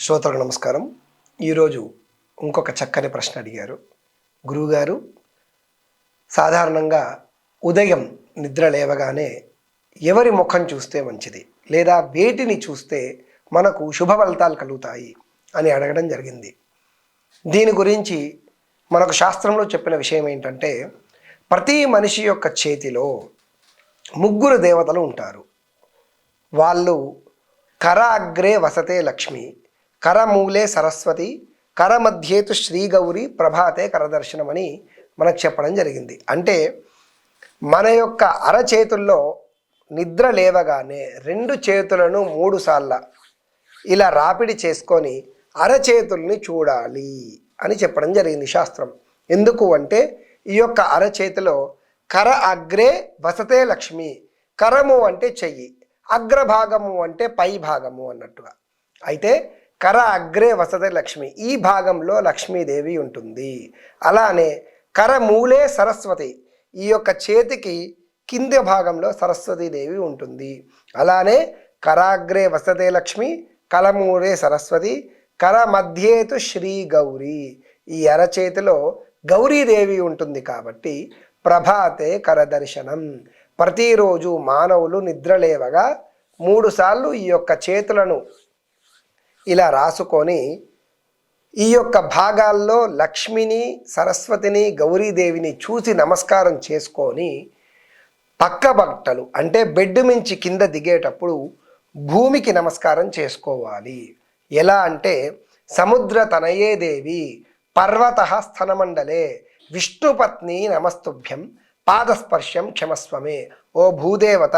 శ్రోతలకు నమస్కారం. ఈరోజు ఇంకొక చక్కని ప్రశ్న అడిగారు. గురువుగారు సాధారణంగా ఉదయం నిద్ర లేవగానే ఎవరి ముఖం చూస్తే మంచిది? లేదా వేటిని చూస్తే మనకు శుభ ఫలితాలు కలుగుతాయి అని అడగడం జరిగింది. దీని గురించి మనకు శాస్త్రంలో చెప్పిన విషయం ఏంటంటే ప్రతి మనిషి యొక్క చేతిలో ముగ్గురు దేవతలు ఉంటారు. వాళ్ళు కర అగ్రే వసతే లక్ష్మి కరమూలే సరస్వతి కర మధ్యేతు శ్రీగౌరి ప్రభాతే కరదర్శనం అని మనకు చెప్పడం జరిగింది. అంటే మన యొక్క అరచేతుల్లో నిద్ర లేవగానే రెండు చేతులను మూడు సార్ల ఇలా రాపిడి చేసుకొని అరచేతుల్ని చూడాలి అని చెప్పడం జరిగింది శాస్త్రం. ఎందుకు అంటే ఈ యొక్క అరచేతిలో కర అగ్రే వసతే లక్ష్మి కరము అంటే చెయ్యి అగ్రభాగము అంటే పై భాగము అన్నట్టుగా. అయితే కర అగ్రే వసతి లక్ష్మి. ఈ భాగంలో లక్ష్మీదేవి ఉంటుంది. అలానే కర మూలే సరస్వతి. ఈ యొక్క చేతికి కింది భాగంలో సరస్వతీదేవి ఉంటుంది. అలానే కరాగ్రే వసతే లక్ష్మి కలమూరే సరస్వతి కర మధ్యేతు శ్రీ గౌరీ. ఈ అరచేతిలో గౌరీదేవి ఉంటుంది కాబట్టి ప్రభాతే కరదర్శనం ప్రతిరోజు మానవులు నిద్రలేవగా మూడుసార్లు ఈ యొక్క చేతులను ఇలా రాసుకొని ఈ యొక్క భాగాల్లో లక్ష్మిని సరస్వతిని గౌరీదేవిని చూసి నమస్కారం చేసుకొని పక్క బట్టలు అంటే బెడ్ మించి కింద దిగేటప్పుడు భూమికి నమస్కారం చేసుకోవాలి. ఎలా అంటే సముద్ర తనయే దేవి పర్వత స్థనమండలే విష్ణుపత్ని నమస్తుభ్యం పాదస్పర్శం క్షమస్వమే. ఓ భూదేవత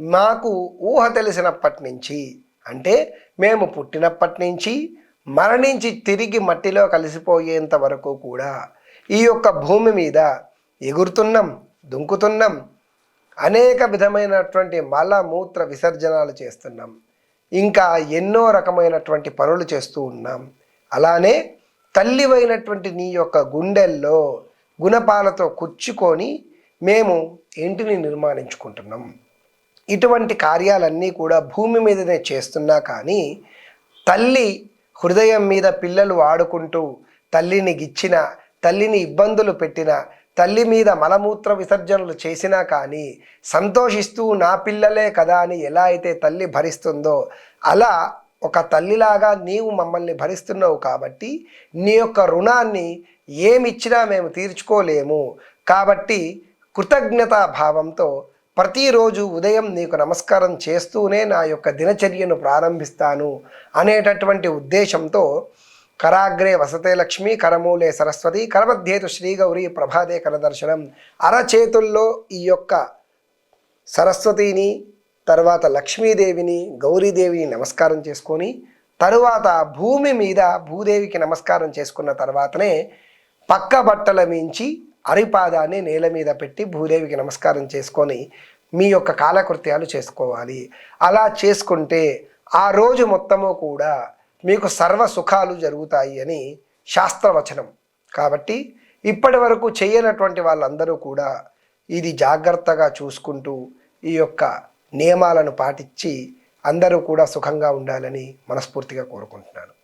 మాకు ఊహ తెలిసినప్పటి నుంచి అంటే మేము పుట్టినప్పటి నుంచి మరణించి తిరిగి మట్టిలో కలిసిపోయేంత వరకు కూడా ఈ యొక్క భూమి మీద ఎగురుతున్నాం దుంకుతున్నాం అనేక విధమైనటువంటి మల మూత్ర విసర్జనాలు చేస్తున్నాం. ఇంకా ఎన్నో రకమైనటువంటి పనులు చేస్తూ ఉన్నాం. అలానే తల్లివైనటువంటి నీ యొక్క గుండెల్లో గుణపాలతో కుచ్చుకొని మేము ఇంటిని నిర్మాణించుకుంటున్నాం. ఇటువంటి కార్యాలన్నీ కూడా భూమి మీదనే చేస్తున్నా కానీ తల్లి హృదయం మీద పిల్లలు ఆడుకుంటూ తల్లిని గిచ్చిన తల్లిని ఇబ్బందులు పెట్టిన తల్లి మీద మలమూత్ర విసర్జనలు చేసినా కానీ సంతోషిస్తూ నా పిల్లలే కదా అని ఎలా అయితే తల్లి భరిస్తుందో అలా ఒక తల్లిలాగా నీవు మమ్మల్ని భరిస్తున్నావు కాబట్టి నీ యొక్క రుణాన్ని ఏమిచ్చినా మేము తీర్చుకోలేము. కాబట్టి కృతజ్ఞతా భావంతో ప్రతిరోజు ఉదయం నీకు నమస్కారం చేస్తూనే నా యొక్క దినచర్యను ప్రారంభిస్తాను అనేటటువంటి ఉద్దేశంతో కరాగ్రే వసతే లక్ష్మి కరమూలే సరస్వతి కరమధ్యేతు శ్రీగౌరి ప్రభాదే కరదర్శనం. అరచేతుల్లో ఈ యొక్క సరస్వతిని తర్వాత లక్ష్మీదేవిని గౌరీదేవిని నమస్కారం చేసుకొని తరువాత భూమి మీద భూదేవికి నమస్కారం చేసుకున్న తర్వాతనే పక్క బట్టల మించి అరిపాదాన్ని నేల మీద పెట్టి భూదేవికి నమస్కారం చేసుకొని మీ యొక్క కాలకృత్యాలు చేసుకోవాలి. అలా చేసుకుంటే ఆ రోజు మొత్తము కూడా మీకు సర్వ సుఖాలు జరుగుతాయి అని శాస్త్రవచనం. కాబట్టి ఇప్పటి వరకు చేయనటువంటి వాళ్ళందరూ కూడా ఇది జాగ్రత్తగా చూసుకుంటూ ఈ యొక్క నియమాలను పాటించి అందరూ కూడా సుఖంగా ఉండాలని మనస్ఫూర్తిగా కోరుకుంటున్నాను.